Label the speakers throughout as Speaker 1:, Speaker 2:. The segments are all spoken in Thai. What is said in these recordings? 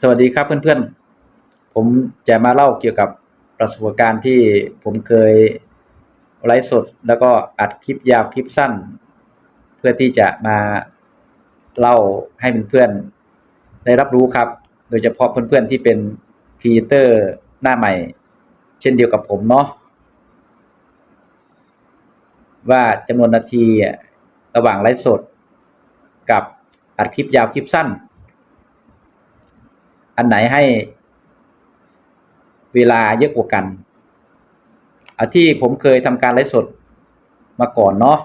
Speaker 1: สวัสดีครับเพื่อนๆ ผมจะมาเล่าเกี่ยวกับประสบการณ์ที่ผมเคยไลฟ์สด แล้วก็อัดคลิปยาวคลิปสั้น เพื่อที่จะมาเล่าให้เพื่อนๆได้รับรู้ครับ โดยเฉพาะเพื่อนๆที่เป็นครีเอเตอร์หน้าใหม่ เช่นเดียวกับผมเนาะว่าจำนวนนาทีระหว่างไลฟ์สด กับอัดคลิปยาวคลิปสั้น อันไหนให้เวลาเยอะกว่ากันอาที่ผมเคยทำการไลฟ์สดมาก่อนเนาะ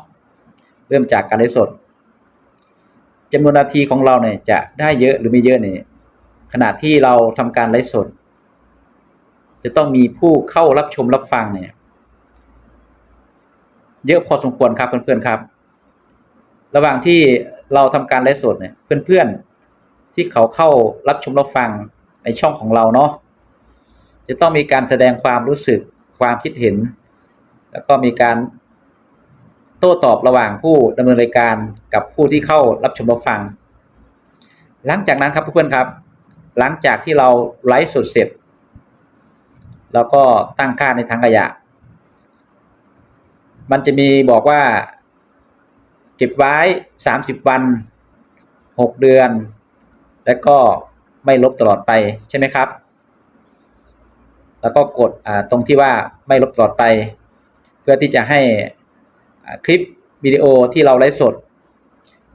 Speaker 1: เริ่มจากการไลฟ์สดจำนวนนาทีของเราเนี่ยจะได้เยอะหรือไม่เยอะเนี่ยขณะที่เราทำการไลฟ์สด จะต้องมีผู้เข้ารับชมรับฟังเนี่ย เยอะพอสมควรครับเพื่อนๆครับ ระหว่างที่เราทำการไลฟ์สดเนี่ย เพื่อนๆ ที่เขาเข้ารับชมรับฟังในช่องของเราเนาะจะต้องมีการแสดงความรู้สึกความคิดเห็น แล้วก็มีการโต้ตอบระหว่างผู้ดำเนินรายการกับผู้ที่เข้ารับชมรับฟัง หลังจากนั้นครับเพื่อนๆครับ หลังจากที่เราไลฟ์สดเสร็จเราก็ตั้งค่าในทางขยะ มันจะมีบอกว่า เก็บไว้ 30 วัน 6 เดือน แล้วก็ไม่ลบตลอดไปใช่ไหมครับ แล้วก็กดตรงที่ว่าไม่ลบตลอดไป เพื่อที่จะให้คลิปวิดีโอที่เราไลฟ์สด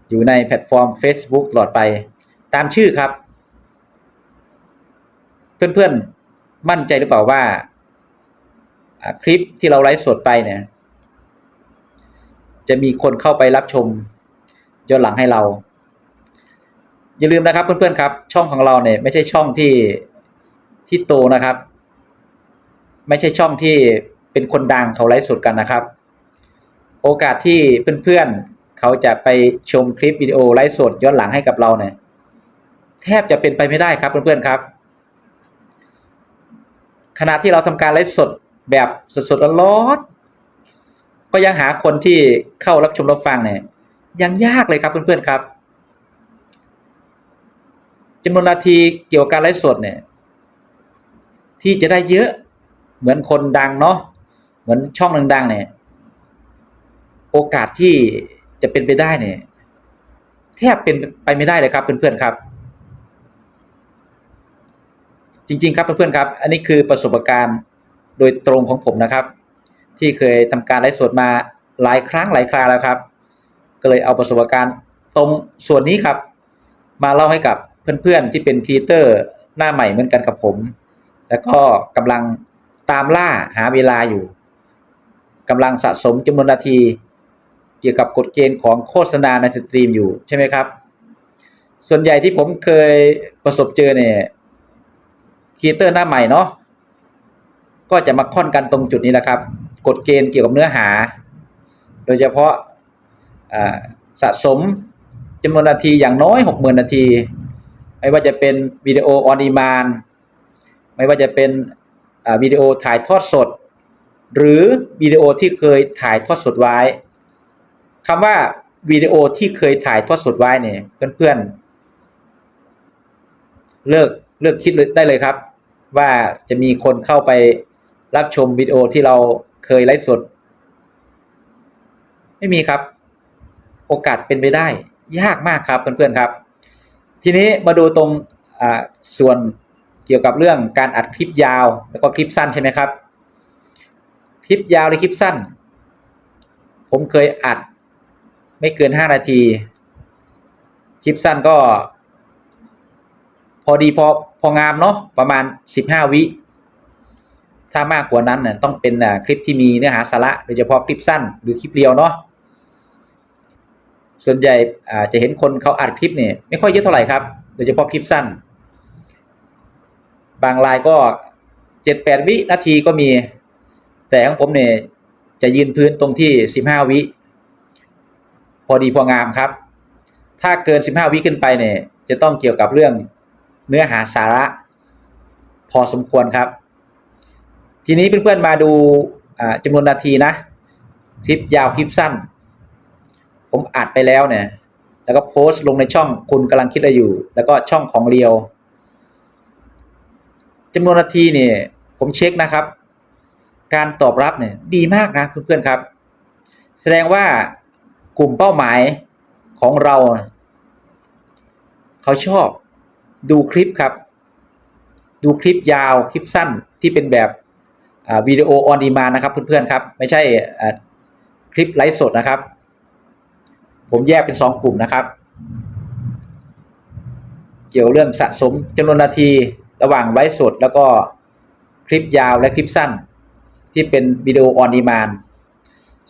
Speaker 1: อยู่ในแพลตฟอร์ม Facebook ตลอดไป ตามชื่อครับ เพื่อนๆ มั่นใจหรือเปล่าว่า คลิปที่เราไลฟ์สดไปเนี่ย จะมีคนเข้าไปรับชมย้อนหลังให้เรา อย่าลืมนะครับเพื่อนๆครับ ช่องของเราเนี่ยไม่ใช่ช่องที่ที่โตนะครับ ไม่ใช่ช่องที่เป็นคนดังเขาไลฟ์สดกันนะครับ โอกาสที่เพื่อนๆเขาจะไปชมคลิปวิดีโอไลฟ์สดย้อนหลังให้กับเราเนี่ยแทบจะเป็นไปไม่ได้ครับเพื่อนๆครับ ขณะที่เราทำการไลฟ์สดแบบสดๆร้อนก็ยังหาคนที่เข้ารับชมรับฟังเนี่ยยังยากเลยครับเพื่อนๆครับ จำนวนนาทีเกี่ยวกับการไลฟ์สดเนี่ย ที่จะได้เยอะเหมือนคนดังเนาะเหมือนช่องดังๆเนี่ย โอกาสที่จะเป็นไปได้เนี่ยแทบเป็นไปไม่ได้เลยครับเพื่อนๆครับ จริง ๆ ครับเพื่อนๆครับ อันนี้คือประสบการณ์โดยตรงของผมนะครับ ที่เคยทำการไลฟ์สดมาหลายครั้งหลายคราแล้วครับ ก็เลยเอาประสบการณ์ตรงส่วนนี้ครับ มาเล่าให้กับ เพื่อนๆที่เป็นครีเตอร์หน้าใหม่เหมือนกันกับผม แล้วก็กำลังตามล่าหาเวลาอยู่กำลังสะสมจำนวนนาที เกี่ยวกับกฎเกณฑ์ของโฆษณาในสตรีมอยู่ใช่ไหมครับ ส่วนใหญ่ที่ผมเคยประสบเจอเนี่ยครีเอเตอร์หน้าใหม่เนาะก็จะมาค่อนกันตรงจุดนี้แหละครับกฎเกณฑ์เกี่ยวกับเนื้อหา โดยเฉพาะสะสมจำนวนนาทีอย่างน้อยหกหมื่นนาที ไม่ว่าจะเป็นวิดีโอออนดีมานไม่ว่าจะเป็นวิดีโอถ่ายทอดสด หรือวิดีโอที่เคยถ่ายทอดสดไว้คำว่าวิดีโอที่เคยถ่ายทอดสดไว้เนี่ยเพื่อนๆเลิกเลิกคิดได้เลยครับ ว่าจะมีคนเข้าไปรับชมวิดีโอที่เราเคยไลฟ์สด ไม่มีครับ โอกาสเป็นไปได้ ยากมากครับเพื่อนๆครับ ทีนี้มาดูตรงส่วนเกี่ยวกับเรื่องการอัดคลิปยาวแล้วก็คลิปสั้นใช่ไหมครับ คลิปยาวหรือคลิปสั้น ผมเคยอัดไม่เกินห้านาที คลิปสั้นก็ พอดีพอพองามเนาะประมาณสิบห้าวิ ถ้ามากกว่านั้นเนี่ยต้องเป็นคลิปที่มีเนื้อหาสาระโดยเฉพาะคลิปสั้นหรือคลิปเรียวเนาะ ส่วนใหญ่จะเห็นคนเขาอัดคลิปเนี่ยไม่ค่อยเยอะเท่าไหร่ครับโดยเฉพาะคลิปสั้น บางรายก็เจ็ดแปดวินาทีก็มี แต่ของผมเนี่ยจะยืนพื้นตรงที่สิบห้าวิ พอดีพองามครับ ถ้าเกินสิบห้าวิขึ้นไปเนี่ยจะต้องเกี่ยวกับเรื่องเนื้อหาสาระ พอสมควรครับ ทีนี้เพื่อนๆมาดูจำนวนนาทีนะ คลิปยาวคลิปสั้น ผมอัดไปแล้วเนี่ย แล้วก็โพสต์ลงในช่องคุณกำลังคิดอะไรอยู่ แล้วก็ช่องของเรียวจำนวนนาทีเนี่ย ผมเช็คนะครับ การตอบรับเนี่ยดีมากนะเพื่อนๆครับ แสดงว่ากลุ่มเป้าหมายของเรา เขาชอบดูคลิปครับ ดูคลิปยาวคลิปสั้นที่เป็นแบบวิดีโอออนดีมานะครับเพื่อนๆครับ ไม่ใช่คลิปไลฟ์สดนะครับ ผมแยกเป็นสองกลุ่มนะครับ เกี่ยวเรื่องสะสมจำนวนนาทีระหว่างไลฟ์สดแล้วก็คลิปยาวและคลิปสั้น ที่เป็นวิดีโอออนดีมาน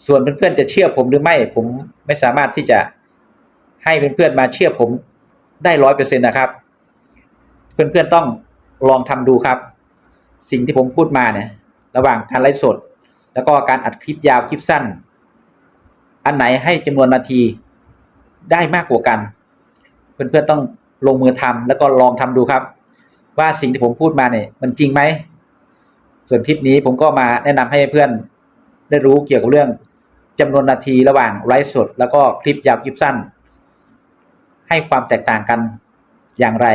Speaker 1: ส่วนเพื่อนๆจะเชื่อผมหรือไม่ ผมไม่สามารถที่จะให้เพื่อนๆมาเชื่อผมได้ร้อยเปอร์เซ็นต์นะครับ เพื่อนๆต้องลองทำดูครับ สิ่งที่ผมพูดมาเนี่ย ระหว่างการไลฟ์สด แล้วก็การอัดคลิปยาวคลิปสั้น อันไหนให้จำนวนนาที ได้มากกว่ากัน เพื่อนๆต้องลงมือทำแล้วก็ลองทำดูครับ ว่าสิ่งที่ผมพูดมาเนี่ยมันจริงไหม ส่วนคลิปนี้ผมก็มาแนะนำให้เพื่อนได้รู้เกี่ยวกับเรื่องจำนวนนาทีระหว่างไลฟ์สดแล้วก็คลิปยาวคลิปสั้น ให้ความแตกต่างกันอย่างไร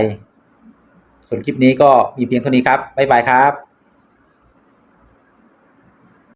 Speaker 1: ส่วนคลิปนี้ก็มีเพียงเท่านี้ครับบ๊ายบายครับ